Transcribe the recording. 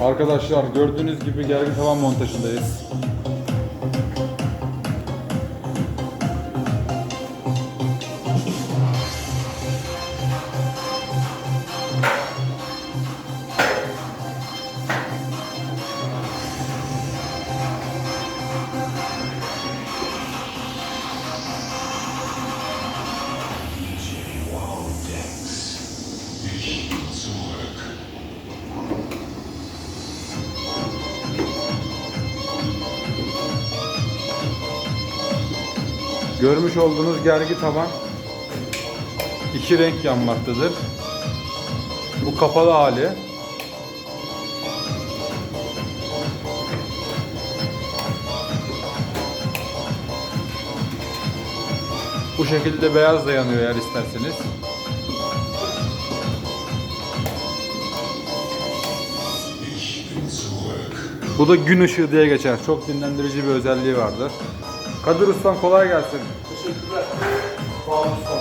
Arkadaşlar gördüğünüz gibi gergin tavan montajındayız. Görmüş olduğunuz gergi tavan iki renk yanmaktadır. Bu kapalı hali. Bu şekilde beyaz da yanıyor eğer isterseniz. Bu da gün ışığı diye geçer. Çok dinlendirici bir özelliği vardır. Kadir Ustam kolay gelsin. Teşekkürler. Sağ olun ustam.